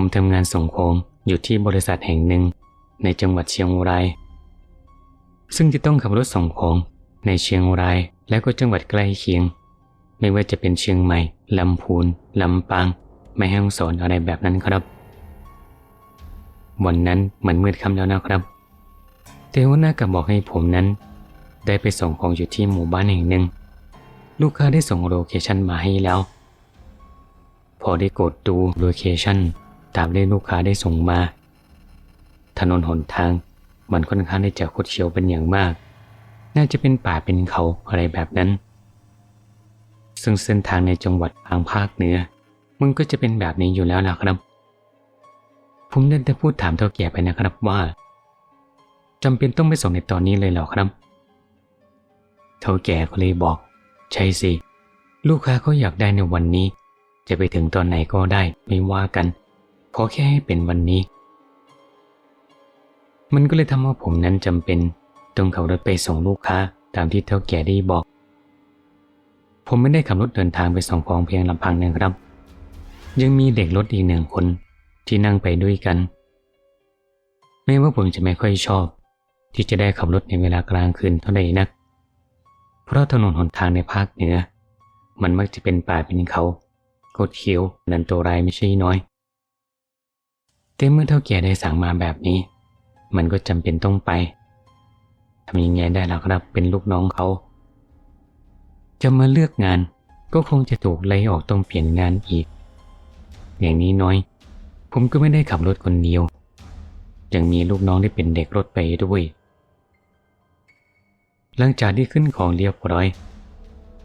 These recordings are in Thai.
ผมทำงานส่งของอยู่ที่บริษัทแห่งหนึ่ง ในจังหวัดเชียงราย ซึ่งจะต้องขับรถส่งของในเชียงรายและก็จังหวัดใกล้เคียง ไม่ว่าจะเป็นเชียงใหม่ลำพูนลำปางแม่ฮ่องสอนอะไรแบบนั้นครับ วันนั้นเหมันมืดค่ำแล้วนะครับแต่หัวน้ากับบอกให้ผมนั้น ได้ไปส่งของอยู่ที่หมู่บ้านแห่งหนึ่ง ลูกค้าได้ส่งโลเคชันมาให้แล้ว พอได้กดดูโลเคชัน ตามที่ลูกค้าได้ส่งมา ถนนหนทางมันค่อนข้างที่จะคดเคี้ยวเป็นอย่างมาก น่าจะเป็นป่าเป็นเขาอะไรแบบนั้น ซึ่งเส้นทางในจังหวัดทางภาคเหนือ มันก็จะเป็นแบบนี้อยู่แล้วนะครับ ผมเดินแต่พูดถามเท่าแก่ไปนะครับว่าจำเป็นต้องไปส่งในตอนนี้เลยเหรอครับ เท่าแก่ก็เลยบอก ใช่สิ ลูกค้าเขาอยากได้ในวันนี้ จะไปถึงตอนไหนก็ได้ไม่ว่ากัน อแค่ให้เป็นวันนี้ มันก็เลยทำให้ผมนั้นจำเป็นต้องขับรถไปส่งลูกค้าตามที่เท่าแก่ได้บอก ผมไม่ได้ขับรถเดินทางไปส่งของเพียงลำพังนะครับ ยังมีเด็กรถอีกหนึ่งคนที่นั่งไปด้วยกัน แม้ว่าผมจะไม่ค่อยชอบ ที่จะได้ขับรถในเวลากลางคืนเท่าใดนัก เพราะถนนหนทางในภาคเหนือ มันมักจะเป็นป่าเป็นเขาโคดเขียวนันตัวรายไม่ใช่น้อย แต่เมื่อเท่าแก่ได้สั่งมาแบบนี้ มันก็จำเป็นต้องไปทำยังไงได้ล่ะครับเป็นลูกน้องเขา จะมาเลือกงานก็คงจะถูกไล่ออกต้องเปลี่ยนงานอีก อย่างนี้น้อย ผมก็ไม่ได้ขับรถคนเดียว ยังมีลูกน้องที่เป็นเด็กรถไปด้วย หลังจากที่ขึ้นของเรียบร้อย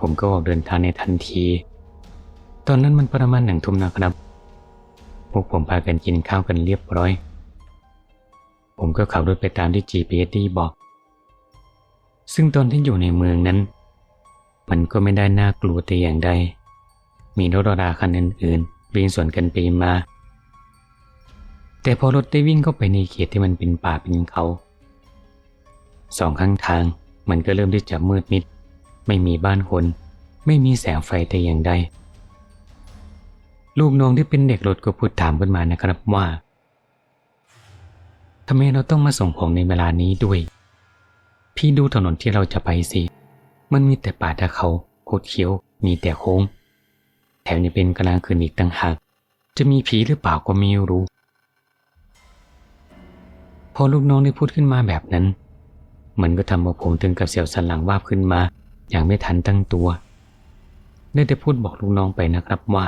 ผมก็ออกเดินทางในทันที ตอนนั้นมันประมาณหนึ่งทุ่มนะครับ พวกผมพากันกินข้าวกันเรียบร้อย ผมก็ขับรถไปตามที่ GPS ที่บอก ซึ่งตอนที่อยู่ในเมืองนั้น มันก็ไม่ได้น่ากลัวแต่อย่างใด มีรถราคันอื่นๆวิ่งสวนกันไปมา แต่พอรถได้วิ่งเข้าไปในเขตที่มันเป็นป่าเป็นเขาสองข้างทางมันก็เริ่มที่จะมืดมิด ไม่มีบ้านคน ไม่มีแสงไฟแต่อย่างใด ลูกน้องที่เป็นเด็กรถก็พูดถามขึ้นมานะครับว่าทำไมเราต้องมาส่งของในเวลานี้ด้วย พี่ดูถนนที่เราจะไปสิ มันมีแต่ป่าตะเขาโคดเขียว มีแต่โค้ง แถมยังเป็นกลางคืนอีกต่างหาก จะมีผีหรือเปล่าก็ไม่รู้ พอลูกน้องได้พูดขึ้นมาแบบนั้น มันก็ทำให้ผมถึงกับเสียวสันหลังวาบขึ้นมา อย่างไม่ทันตั้งตัว ได้แต่พูดบอกลูกน้องไปนะครับว่า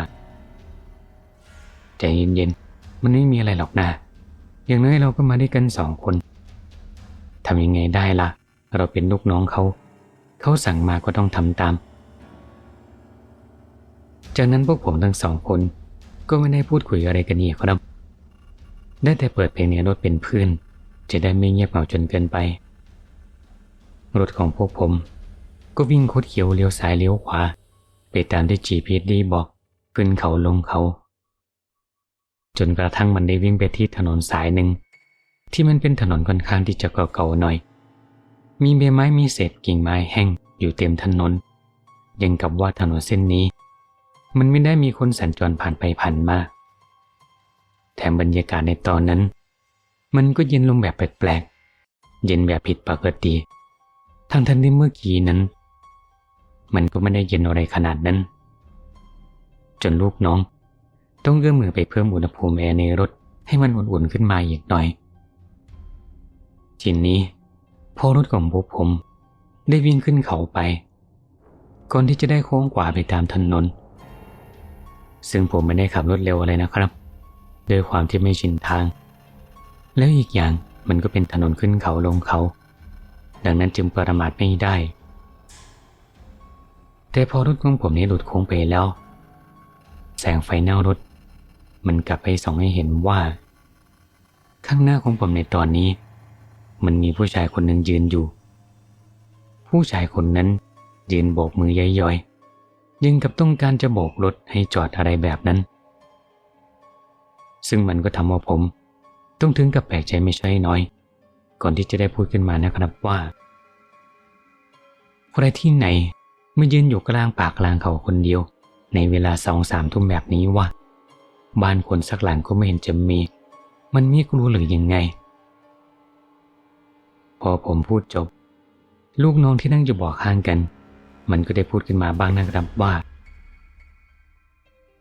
ใจเย็นๆ มันไม่มีอะไรหรอกนะ อย่างน้อยเราก็มาด้วยกันสองคนทำยังไงได้ละ่ะ เราเป็นลูกน้องเขา เขาสั่งมาก็ต้องทำตาม จากนั้นพวกผมทั้งสองคน ก็ไม่ได้พูดคุยอะไรกันอีกครับ ได้แต่เปิดเพลงในรถเป็นเพื่อนจะได้ไม่เงียบเหงาจนเกินไป รถของพวกผม ก็วิ่งโคดเขียวเลี้ยวซ้ายเลี้ยวขวา ไปตามที่ GPS ดีบอก ขึ้นเขาลงเขา จนกระทั่งมันได้วิ่งไปที่ถนนสายหนึ่ง ที่มันเป็นถนนค่อนข้างที่จะเก่าๆหน่อย มีใบไม้มีเศษกิ่งไม้แห้งอยู่เต็มถนนยังกับว่าถนนเส้นนี้ มันไม่ได้มีคนสัญจรผ่านไปผ่านมาแถมบรรยากาศในตอนนั้น มันก็เย็นลงแบบแปลกๆเย็นแบบผิดปกติทั้งทันที่เมื่อกี้นั้น มันก็ไม่ได้เย็นอะไรขนาดนั้น จนลูกน้อง ต้องเอื้อมมือไปเพิ่มอุณหภูมิแอร์ในรถให้มันอุ่นๆขึ้นมาอีกหน่อยทีนี้พอรถของพวกผมได้วิ่งขึ้นเขาไป ก่อนที่จะได้โค้งกว่าไปตามถนน ซึ่งผมไม่ได้ขับรถเร็วอะไรนะครับด้วยความที่ไม่ชินทาง แล้วอีกอย่างมันก็เป็นถนนขึ้นเขาลงเขา ดังนั้นจึงประมาทไม่ได้ แต่พอรถของผมนี้หลุดโค้งไปแล้ว แสงไฟหน้ารถ มันกลับไปส่องให้เห็นว่า ข้างหน้าของผมในตอนนี้ มันมีผู้ชายคนหนึ่งยืนอยู่ ผู้ชายคนนั้นยืนโบกมือย้อยๆยังกับต้องการจะโบกรถให้จอดอะไรแบบนั้น ซึ่งมันก็ทำเอาผม ต้องถึงกับแปลกใจไม่ใช่น้อย ก่อนที่จะได้พูดขึ้นมานะครับว่าใครที่ไหนมายืนอยู่กลางปากกลางเขาคนเดียว ในเวลาสองสามทุ่มแบบนี้วะ บ้านคนสักหลังก็ไม่เห็นจะมี มันมีกลัวหรือยังไง พอผมพูดจบ ลูกน้องที่นั่งอยู่บอกข้างกัน มันก็ได้พูดขึ้นมาบ้างนะครับว่า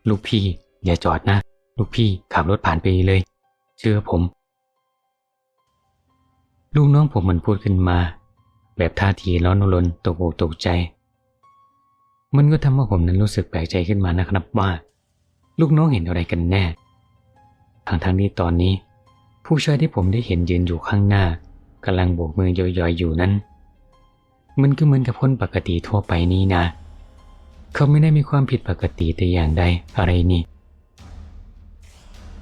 ลูกพี่ อย่าจอดนะ ลูกพี่ขับรถผ่านไปเลย เชื่อผม ลูกน้องผมมันพูดขึ้นมา แบบท่าทีร้อนรนตกอกตกใจ มันก็ทำให้ผมนั้นรู้สึกแปลกใจขึ้นมานะครับว่า ลูกน้องเห็นอะไรกันแน่ทางทางนี้ตอนนี้ ผู้ชายที่ผมได้เห็นยืนอยู่ข้างหน้ากำลังโบกมือย่อยๆอยู่นั้น มันก็เหมือนกับคนปกติทั่วไปนี่นะ เขาไม่ได้มีความผิดปกติแต่อย่างใดอะไรนี่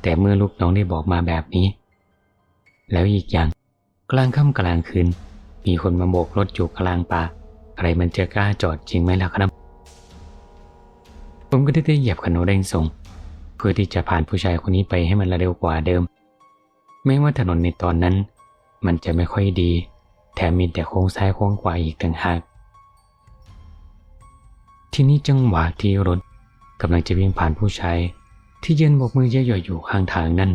แต่เมื่อลูกน้องได้บอกมาแบบนี้ แล้วอีกอย่าง กลางค่ำกลางคืนมีคนมาโบกรถอยู่กลางป่าอะไรมันจะกล้าจอดจริงไหมล่ะครับ ผมก็ได้ได้เหยียบคันโนเร่งส่ง เพื่อที่จะผ่านผู้ชายคนนี้ไปให้มันเร็วกว่าเดิม แม้ว่าถนนในตอนนั้น มันจะไม่ค่อยดี แถมมีแต่โค้งซ้ายโค้งขวาอีกต่างหาก ที่นี้จังหวะที่รถกำลังจะวิ่งผ่านผู้ชายที่ยืนบกมือเย่อยอยู่ข้างทางนั่น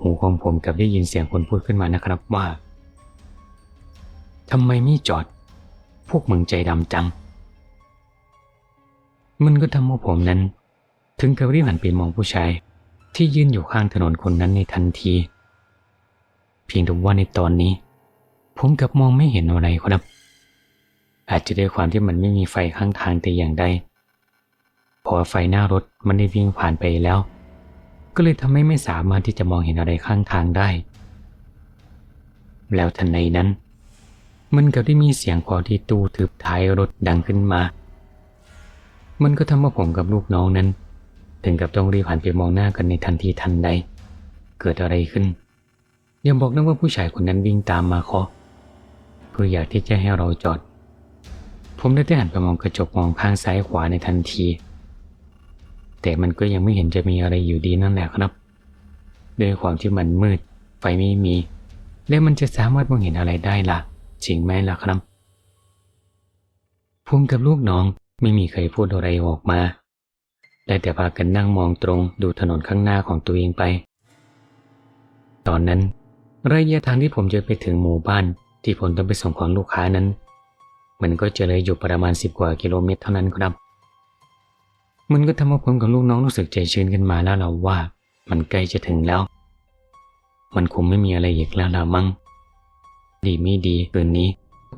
หูของผมกับได้ยินเสียงคนพูดขึ้นมานะครับว่าทำไมไม่จอด พวกมึงใจดำจัง มันก็ทำให้ผมนั้น ถึงกับรีบหันไปมองผู้ชาย ที่ยืนอยู่ข้างถนนคนนั้นในทันที เพียงแต่ว่าในตอนนี้ ผมกับมองไม่เห็นอะไรครับ อาจจะด้วยความที่มันไม่มีไฟข้างทางแต่อย่างใดพอไฟหน้ารถมันได้วิ่งผ่านไปแล้ว ก็เลยทำให้ไม่สามารถที่จะมองเห็นอะไรข้างทางได้ แล้วทันในนั้น มันก็ได้มีเสียงคอที่ตู้ทึบท้ายรถดังขึ้นมา มันก็ทำให้ผมกับลูกน้องนั้น ถึงกับต้องรีบหันไปมองหน้ากันในทันทีทันใด เกิดอะไรขึ้น ยังบอกนะว่าผู้ชายคนนั้นวิ่งตามมาเคาะเพื่ออยากที่จะให้เราจอด ผมได้ได้หันไปมองกระจกมองข้างซ้ายขวาในทันที แต่มันก็ยังไม่เห็นจะมีอะไรอยู่ดีนั่นแหละครับด้วยความที่มันมืดไฟไม่มี แล้วมันจะสามารถมองเห็นอะไรได้ล่ะจริงไหมล่ะครับผมกับลูกน้องไม่มีใครพูดอะไรออกมา ได้แต่พากันนั่งมองตรงดูถนนข้างหน้าของตัวเองไป ตอนนั้นระยะทางที่ผมจะไปถึงหมู่บ้านที่ผมต้องไปส่งของลูกค้านั้น มันก็จะเลยอยู่ประมาณสิบกว่ากิโลเมตรเท่านั้นครับ มันก็ทำให้ผมกับลูกน้องรู้สึกใจชื้นขึ้นมาแล้วเราว่า มันใกล้จะถึงแล้ว มันคงไม่มีอะไรอีกแล้วละมั้งดีไม่ดีคืนนี้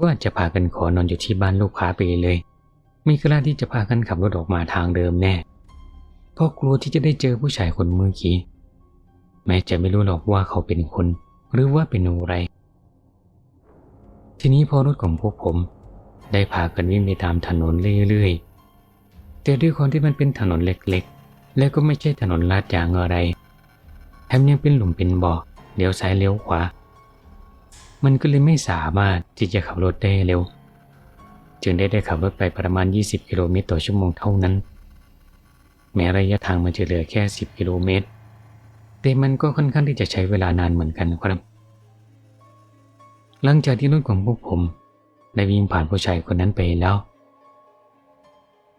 ก็อาจจะพากันขอนอนอยู่ที่บ้านลูกค้าไปเลย ไม่กล้าที่จะพากันขับรถออกมาทางเดิมแน่ เพราะกลัวที่จะได้เจอผู้ชายคนเมื่อกี้แม้จะไม่รู้หรอกว่าเขาเป็นคน หรือว่าเป็นอะไร ทีนี้พอรถของพวกผม ได้พากันวิ่งไปตามถนนเรื่อยๆ แต่ด้วยความที่มันเป็นถนนเล็กๆ และก็ไม่ใช่ถนนลาดยางอะไรแถมยังเป็นหลุมเป็นบ่อเลี้ยวซ้ายเลี้ยวขวา มันก็เลยไม่สามารถที่จะขับรถได้เร็ว จึงได้ได้ขับรถไปประมาณ 20 กิโลเมตรต่อชั่วโมงเท่านั้น แม้ระยะทางมันจะเหลือแค่ 10 กิโลเมตร แต่มันก็ค่อนข้างที่จะใช้เวลานานเหมือนกันครับ หลังจากที่รถของพวกผมได้วิ่งผ่านผู้ชายคนนั้นไปแล้ว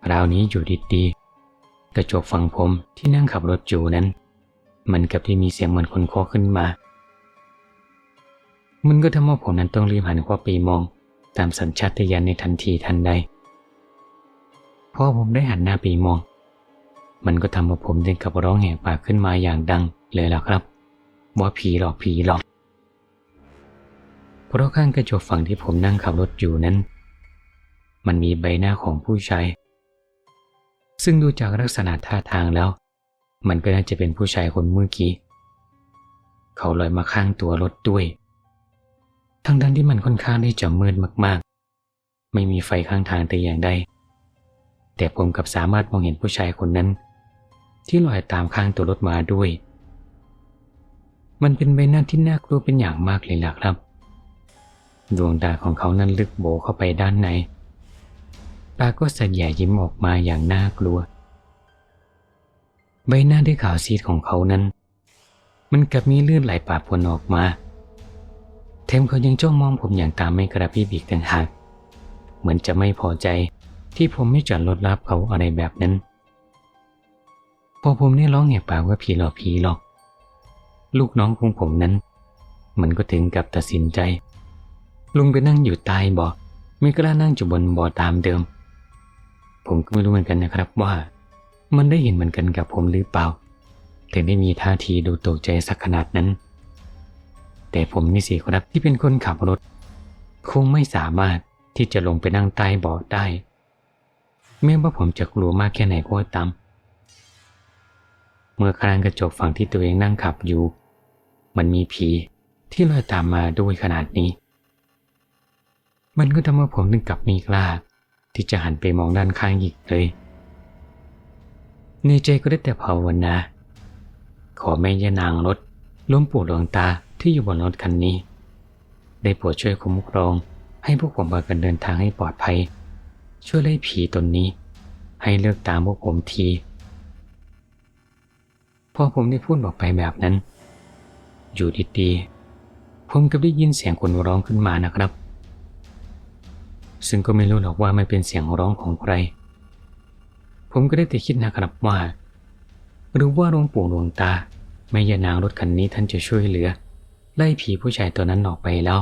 คราวนี้อยู่ดีๆกระจกฝั่งผมที่นั่งขับรถอยู่นั้น มันกับที่มีเสียงเหมือนคนเคาะขึ้นมา มันก็ทำให้ผมนั้นต้องรีบหันขวาไปมอง ตามสัญชาตญาณในทันทีทันใดพอผมได้หันหน้าไปมอง มันก็ทำให้ผมเดินกับร้องแหกปากขึ้นมาอย่างดังเลยล่ะครับ ว่าผีหลอกผีหลอก เพราะข้างกระจกฝั่งที่ผมนั่งขับรถอยู่นั้น มันมีใบหน้าของผู้ชายซึ่งดูจากลักษณะท่าทางแล้ว มันก็น่าจะเป็นผู้ชายคนเมื่อกี้ เขาลอยมาข้างตัวรถด้วย ทั้งดันที่มันค่อนข้างที่จะมืดมากๆ ไม่มีไฟข้างทางแต่อย่างใดแต่ผมกับสามารถมองเห็นผู้ชายคนนั้น ที่ลอยตามข้างตัวรถมาด้วย มันเป็นใบหน้าที่น่ากลัวเป็นอย่างมากเลยล่ะครับ ดวงตาของเขานั้นลึกโบเข้าไปด้านในตาก็สัญญายิ้มออกมาอย่างน่ากลัว ใบหน้าที่ขาวซีดของเขานั้น มันกลับมีเลือดไหลปาปนออกมา เทมเขายังจ้องมองผมอย่างตามไม่กระพริบอีกต่างหาก เหมือนจะไม่พอใจที่ผมไม่จอดรถรับเขาอะไรแบบนั้น พอผมได้ร้องแหกปากว่าผีหลอกผีหลอก ลูกน้องของผมนั้น มันก็ถึงกับตัดสินใจ ลุงไปนั่งอยู่ใต้เบาะไม่กล้านั่งอยู่บนเบาะตามเดิม ผมก็ไม่รู้เหมือนกันนะครับว่า มันได้เห็นเหมือนกันกับผมหรือเปล่า ถึงได้มีท่าทีดูตกใจสักขนาดนั้น แต่ผมนี่สิครับที่เป็นคนขับรถ คงไม่สามารถที่จะลงไปนั่งใต้เบาะได้แม้ว่าผมจะกลัวมากแค่ไหนก็ตาม เมื่อครางกระจกฝั่งที่ตัวเองนั่งขับอยู่ มันมีผีที่ลอยตามมาด้วยขนาดนี้ มันก็ทำให้ผมถึงกับมีกล้าที่จะหันไปมองด้านข้างอีกเลย ในใจก็ได้แต่ภาวนา ขอแม่ย่านางรถล้มปู่หลวงตาที่อยู่บนรถคันนี้ ได้โปรดช่วยคุ้มครอง ให้พวกผมพากันเดินทางให้ปลอดภัย ช่วยไล่ผีตนนี้ ให้เลิกตามพวกผมที พอผมได้พูดบอกไปแบบนั้น อยู่ดีๆผมก็ได้ยินเสียงคนร้องขึ้นมานะครับ ซึ่งก็ไม่รู้หรอกว่ามันเป็นเสียงร้องของใคร ผมก็ได้แต่คิดนะครับว่าหรือว่าหลวงปู่หลวงตาแม่ยานางรถคันนี้ท่านจะช่วยเหลือ ไล่ผีผู้ชายตัวนั้นออกไปแล้ว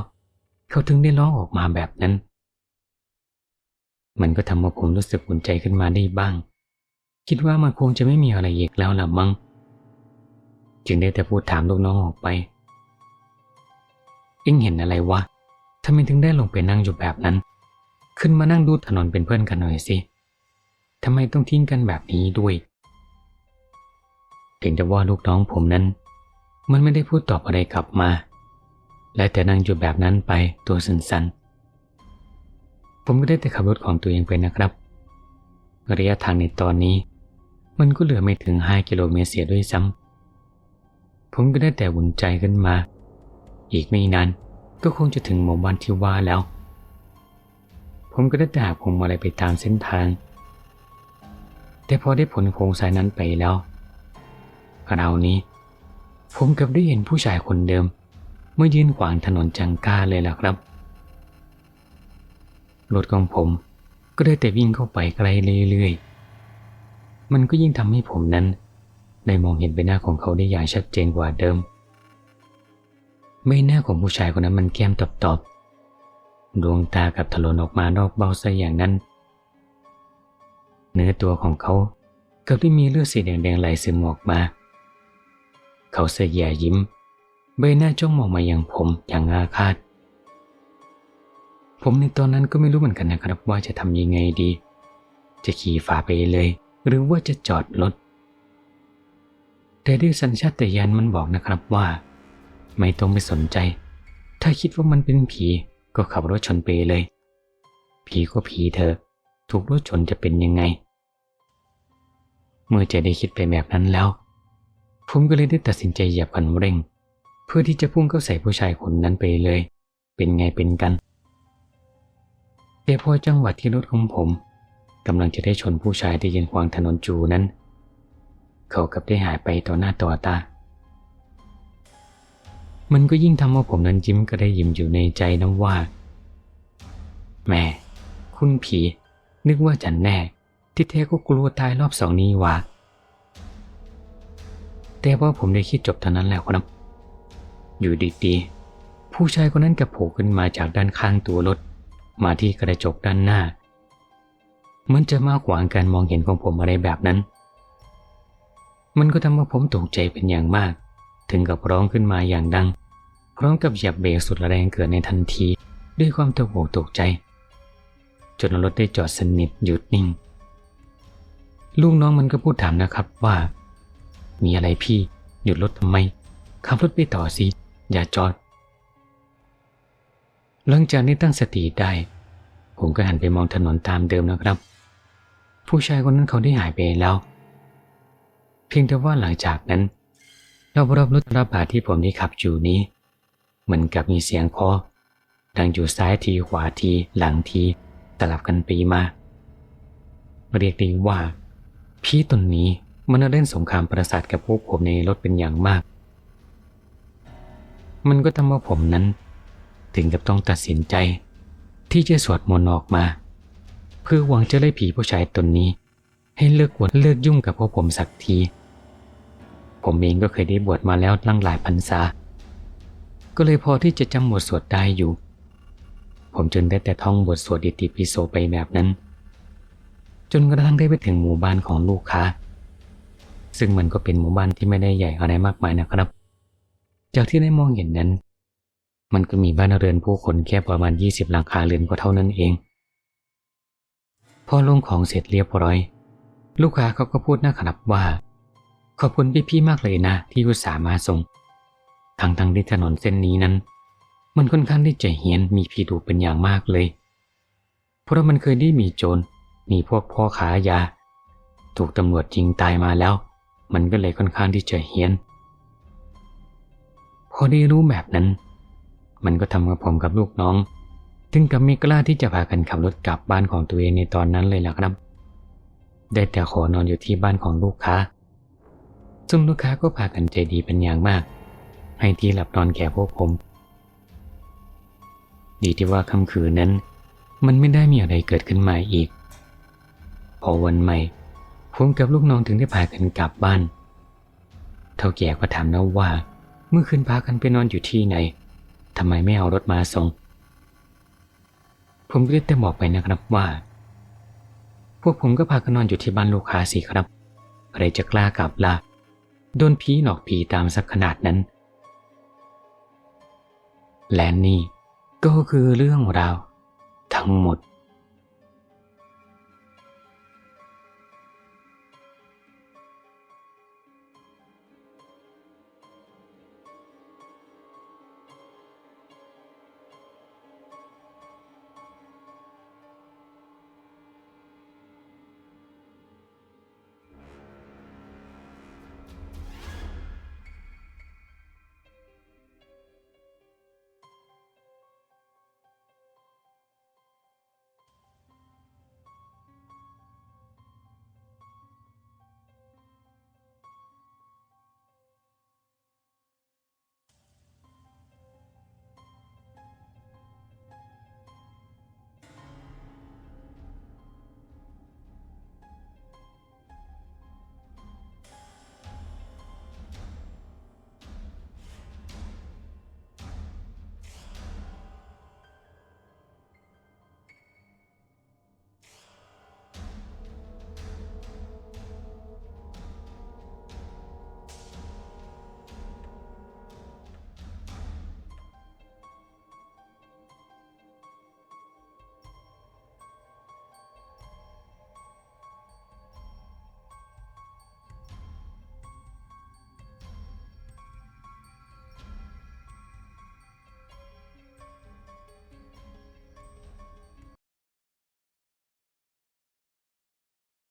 เขาถึงได้ร้องออกมาแบบนั้น มันก็ทำให้ผมรู้สึกอุ่นใจขึ้นมาได้บ้าง คิดว่ามันคงจะไม่มีอะไรอีกแล้วล่ะมั้ง จึงได้แต่พูดถามลูกน้องออกไป เอ็งเห็นอะไรวะทำไมถึงได้ลงไปนั่งอยู่แบบนั้น ขึ้นมานั่งดูถนนเป็นเพื่อนกันหน่อยสิทำไมต้องทิ้งกันแบบนี้ด้วย ถึงจะว่าลูกน้องผมนั้น มันไม่ได้พูดตอบอะไรกลับมา และแต่นั่งอยู่แบบนั้นไปตัวสันๆผมก็ได้แต่ขับรถของตัวเองไปนะครับ ระยะทางในตอนนี้ มันก็เหลือไม่ถึง 5 กิโลเมตรเสียด้วยซ้ำ ผมก็ได้แต่วุ่นใจขึ้นมา อีกไม่นานก็คงจะถึงหมู่บ้านที่ว่าแล้ว ผมก็ได้แต่หาพวงมาลัยไปตามเส้นทาง แต่พอได้ผลโค้งสายนั้นไปแล้วคราวนี้ ผมกับได้เห็นผู้ชายคนเดิมเมื่อยืนขวางถนนจังก้าเลยล่ะครับรถของผมก็ได้แต่วิ่งเข้าไปไกลเรื่อยๆ มันก็ยิ่งทำให้ผมนั้น ได้มองเห็นใบหน้าของเขาได้อย่างชัดเจนกว่าเดิม ใบหน้าของผู้ชายคนนั้นมันแก้มตอบๆ ดวงตากับถลนออกมานอกเบ้าซะอย่างนั้น เนื้อตัวของเขากับที่มีเลือดสีแดงๆไหลซึมออกมา เขาเสียแย่ยิ้ม ใบหน้าจ้องมองมาอย่างผมอย่างอาฆาต ผมในตอนนั้นก็ไม่รู้เหมือนกันนะครับว่าจะทำยังไงดี จะขี่ฝ่าไปเลย หรือว่าจะจอดรถ แต่ด้วยสัญชาตญาณมันบอกนะครับว่า ไม่ต้องไปสนใจ ถ้าคิดว่ามันเป็นผีก็ขับรถชนไปเลย ผีก็ผีเธอ ถูกรถชนจะเป็นยังไง เมื่อจะได้คิดไปแบบนั้นแล้ว ผมก็เลยได้ตัดสินใจเหยียบคันเร่ง เพื่อที่จะพุ่งเข้าใส่ผู้ชายคนนั้นไปเลย เป็นไงเป็นกันแต่พอจังหวะที่รถของผมกำลังจะได้ชนผู้ชายที่ยืนขวางถนนจูนั้น เขากับได้หายไปต่อหน้าต่อตา มันก็ยิ่งทำให้ผมนั้นยิ้มก็ได้ยิ้มอยู่ในใจนะว่าแม่คุณผี นึกว่าจันแน่ ที่แท้ก็กลัวตายรอบสองนี้วะแต่ว่าผมได้คิดจบเท่านั้นแล้วครับ อยู่ดีๆ ผู้ชายคนนั้นกับโผล่ขึ้นมาจากด้านข้างตัวรถ มาที่กระจกด้านหน้า เหมันจะมาขวางการมองเห็นของผมอะไรแบบนั้น มันก็ทำให้ผมตกใจเป็นอย่างมาก ถึงกับร้องขึ้นมาอย่างดัง พร้อมกับเหยียบเบรกสุดแรงเกิดในทันที ด้วยความตกอกตกใจ จนรถได้จอดสนิทหยุดนิ่ง ลูกน้องมันก็พูดถามนะครับว่า มีอะไรพี่ หยุดรถทำไม ขับรถไปต่อสิ อย่าจอด หลังจากนี้ตั้งสติได้ ผมก็หันไปมองถนนตามเดิมนะครับ ผู้ชายคนนั้นเขาได้หายไปแล้ว พียงแต่ว่าหลังจากนั้นรอบๆรถระบาดที่ผมได้ขับอยู่นี้ เหมือนกับมีเสียงคอดังอยู่ซ้ายทีขวาทีหลังทีตลับกันปีมา เรียกได้ว่า พี่ตนนี้มันเล่นสงครามประสาทกับพวกผมในรถเป็นอย่างมาก มันก็ทำให้ผมนั้น ถึงกับต้องตัดสินใจ ที่จะสวดมนต์ออกมา เพื่อหวังจะไล่ผีผู้ชายตนนี้ ให้เลิกวนเลิกยุ่งกับพวกผมสักที ผมเองก็เคยได้บวชมาแล้วตั้งหลายพรรษา ก็เลยพอที่จะจำบทสวดได้อยู่ ผมจึงได้แต่ท่องบทสวดอิติปิโสไปแบบนั้น จนกระทั่งได้ไปถึงหมู่บ้านของลูกค้า ซึ่งมันก็เป็นหมู่บ้านที่ไม่ได้ใหญ่อะไรมากมายนะครับ จากที่ได้มองเห็นนั้น มันก็มีบ้านเรือนผู้คนแค่ประมาณ 20 หลังคาเรือนก็เท่านั้นเอง พอลงของเสร็จเรียบร้อย ลูกค้าเขาก็พูดนะครับว่า ขอบคุณพี่ๆมากเลยนะ ที่อุตส่าห์มาส่ง ทั้งทั้งที่ถนนเส้นนี้นั้น มันค่อนข้างที่จะเฮี้ยนมีผีดุเป็นอย่างมากเลย เพราะมันเคยได้มีโจรมีพวกพ่อขายา ถูกตำรวจยิงตายมาแล้ว มันก็เลยค่อนข้างที่จะเฮี้ยน พอได้รู้แบบนั้น มันก็ทำกับผมกับลูกน้อง ถึงกับไม่กล้าที่จะพากันขับรถกลับบ้านของตัวเองในตอนนั้นเลยล่ะครับ ได้แต่ขอนอนอยู่ที่บ้านของลูกค้า ซึ่งลูกค้าก็พากันใจดีเป็นอย่างมาก ให้ที่หลับนอนแก่พวกผม ดีที่ว่าค่ำคืนนั้น มันไม่ได้มีอะไรเกิดขึ้นมาอีก พอวันใหม่ ผมกับลูกน้องถึงได้พากันกลับบ้าน เท่าแก่ก็ถามนะว่า เมื่อคืนพากันไปนอนอยู่ที่ไหนทำไมไม่เอารถมาส่ง ผมก็ได้แต่บอกไปนะครับว่า พวกผมก็พากันนอนอยู่ที่บ้านลูกค้าสิครับอะไรจะกล้ากลับละ่ะ โดนผีหลอกผีตามสักขนาดนั้น และนี่ก็คือเรื่องราว ทั้งหมด